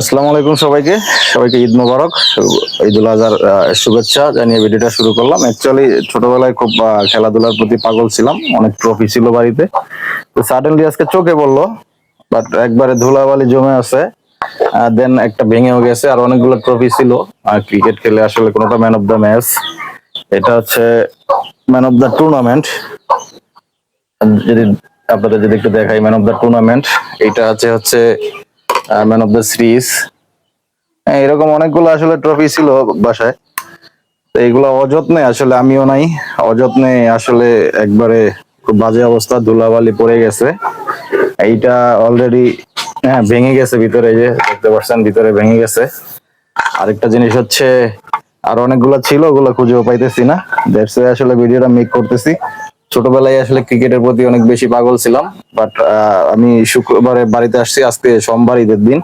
আসসালামু আলাইকুম সবাইকে। সবাইকে ঈদ মোবারক, ঈদুল আজহার শুভেচ্ছা জানিয়ে ভিডিওটা শুরু করলাম। অ্যাকচুয়ালি ছোটবেলায় খুব খেলাধুলার প্রতি পাগল ছিলাম, অনেক ট্রফি ছিল বাড়িতে। তো সাডেনলি আজকে চোখে পড়ল বাট একবারে ধুলাবালি জমে আছে দেন একটা ভেঙেও গেছে, আর অনেকগুলো ট্রফি ছিল। আর ক্রিকেট খেলে আসলে কোনোটা ম্যান অফ দ্য ম্যাচ এটা হচ্ছে ম্যান অফ দ্য টুর্নামেন্ট যদি আপনাদের যদি একটু দেখাই ম্যান অফ দ্য টুর্নামেন্ট এটা আছে হচ্ছে ম্যান অফ দ্য সিরিজ এরকম অনেকগুলো আসলে ট্রফি ছিল বাসায়। তো এগুলো অযত্নে আসলে আমিও নাই। অযত্নে আসলে একবারে খুব বাজে অবস্থা, ধুলাবালি পড়ে গেছে। এইটা অলরেডি হ্যাঁ ভেঙে গেছে ভিতরে যে, দেখতে পাচ্ছেন, ভিতরে ভেঙে গেছে। আরেকটা জিনিস হচ্ছে, আর অনেকগুলো ছিল, ওগুলো খুঁজেও পাইতেছি না। দ্যাটস আসলে ভিডিওটা মেক করতেছি। ছোটবেলায় আসলে ক্রিকেটের প্রতি অনেক বেশি পাগল ছিলাম বাট আমি শুক্রবারে বাড়িতে আসছি, আজকে সোমবার ঈদের দিন।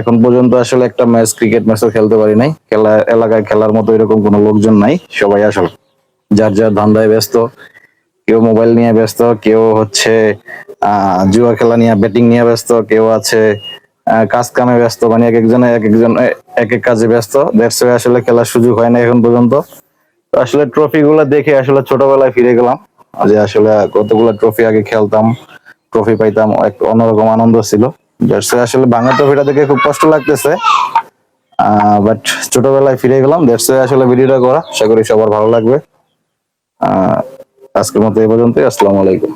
এখন পর্যন্ত আসলে একটা ম্যাচ, ক্রিকেট ম্যাচও খেলতে পারি নাই। খেলা, এলাকায় খেলার মতো এরকম কোনো লোকজন নাই, সবাই আসলে। যার যার ধান্দায় ব্যস্ত, কেউ মোবাইল নিয়ে ব্যস্ত, কেউ হচ্ছে জুয়া খেলা নিয়ে, ব্যাটিং নিয়ে ব্যস্ত, কেউ আছে কাজ কামে ব্যস্ত মানে এক একজনে এক একজন এক এক কাজে ব্যস্ত। দ্যাটস আসলে খেলার সুযোগ হয় না এখন পর্যন্ত। আসলে ট্রফি গুলো দেখে আসলে ছোটবেলায় ফিরে গেলাম। যে আসলে কতগুলো ট্রফি আগে খেলতাম ট্রফি পাইতাম, এক অন্যরকম আনন্দ ছিল। আসলে বাংলা ট্রফিটা দেখে খুব কষ্ট লাগতেছে। বাট ছোটবেলায় ফিরে গেলাম। আসলে ভিডিওটা করা। আশা করি সবার ভালো লাগবে। আজকের মতো এই পর্যন্তই। আসসালামু আলাইকুম।